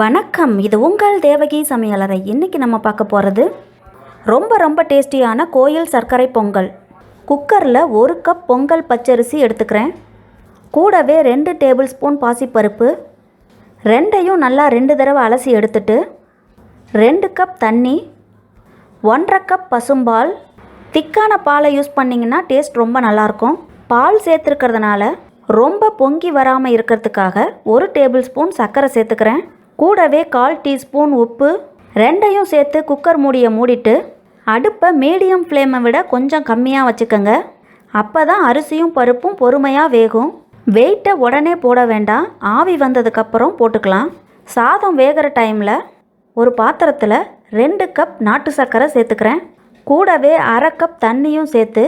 வணக்கம். இது உங்கள் தேவகி சமையலறை. இன்றைக்கி நம்ம பார்க்க போகிறது ரொம்ப ரொம்ப டேஸ்டியான கோயில் சர்க்கரை பொங்கல். குக்கரில் ஒரு கப் பொங்கல் பச்சரிசி எடுத்துக்கிறேன். கூடவே ரெண்டு டேபிள் ஸ்பூன் பாசிப்பருப்பு. ரெண்டையும் நல்லா ரெண்டு தடவை அலசி எடுத்துட்டு ரெண்டு கப் தண்ணி ஒன்றரை கப் பசும்பால். திக்கான பாலை யூஸ் பண்ணிங்கன்னா டேஸ்ட் ரொம்ப நல்லாயிருக்கும். பால் சேர்த்துருக்கிறதுனால ரொம்ப பொங்கி வராமல் இருக்கிறதுக்காக ஒரு டேபிள் ஸ்பூன் சர்க்கரை சேர்த்துக்கிறேன். கூடவே கால் டீஸ்பூன் உப்பு ரெண்டையும் சேர்த்து குக்கர் மூடியை மூடிட்டு அடுப்பை மீடியம் ஃப்ளேமை விட கொஞ்சம் கம்மியாக வச்சுக்கோங்க. அப்போ தான் அரிசியும் பருப்பும் பொறுமையாக வேகும். வெயிட்டை உடனே போட வேண்டாம். ஆவி வந்ததுக்கப்புறம் போட்டுக்கலாம். சாதம் வேகிற டைமில் ஒரு பாத்திரத்தில் ரெண்டு கப் நாட்டு சர்க்கரை சேர்த்துக்கிறேன். கூடவே அரை கப் தண்ணியும் சேர்த்து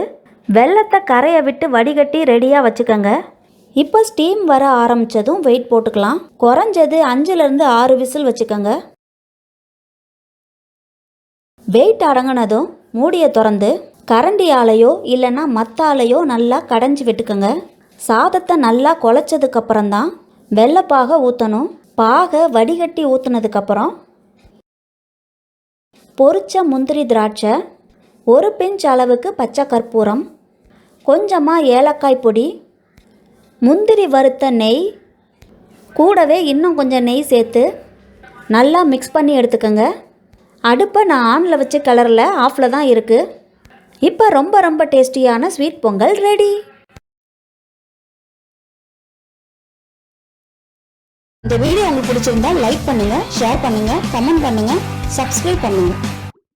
வெள்ளத்தை கரையை விட்டு வடிகட்டி ரெடியாக வச்சுக்கோங்க. இப்போ ஸ்டீம் வர ஆரம்பித்ததும் வெயிட் போட்டுக்கலாம். குறைஞ்சது அஞ்சுலேருந்து ஆறு விசில் வச்சுக்கோங்க. வெயிட் அடங்கினதும் மூடியை திறந்து கரண்டியாலையோ இல்லைன்னா மத்தாலையோ நல்லா கடைஞ்சி விட்டுக்கோங்க. சாதத்தை நல்லா குழச்சதுக்கப்புறம் தான் வெள்ளைப்பாக ஊற்றணும் பாகை வடிகட்டி ஊற்றுனதுக்கப்புறம் பொரிச்ச முந்திரி திராட்சை ஒரு பிஞ்ச் அளவுக்கு பச்சை கற்பூரம் கொஞ்சமாக ஏலக்காய் பொடி முந்திரி வறுத்த நெய் கூடவே இன்னும் கொஞ்சம் நெய் சேர்த்து நல்லா மிக்ஸ் பண்ணி எடுத்துக்கோங்க. அடுப்பை நான் ஆனில் வச்சு கலரில் ஆஃபில் தான் இருக்குது இப்போ ரொம்ப ரொம்ப டேஸ்டியான ஸ்வீட் பொங்கல் ரெடி இந்த வீடியோ உங்களுக்கு பிடிச்சிருந்தா லைக் பண்ணுங்கள் ஷேர் பண்ணுங்கள் கமெண்ட் பண்ணுங்கள் சப்ஸ்கிரைப் பண்ணுங்கள்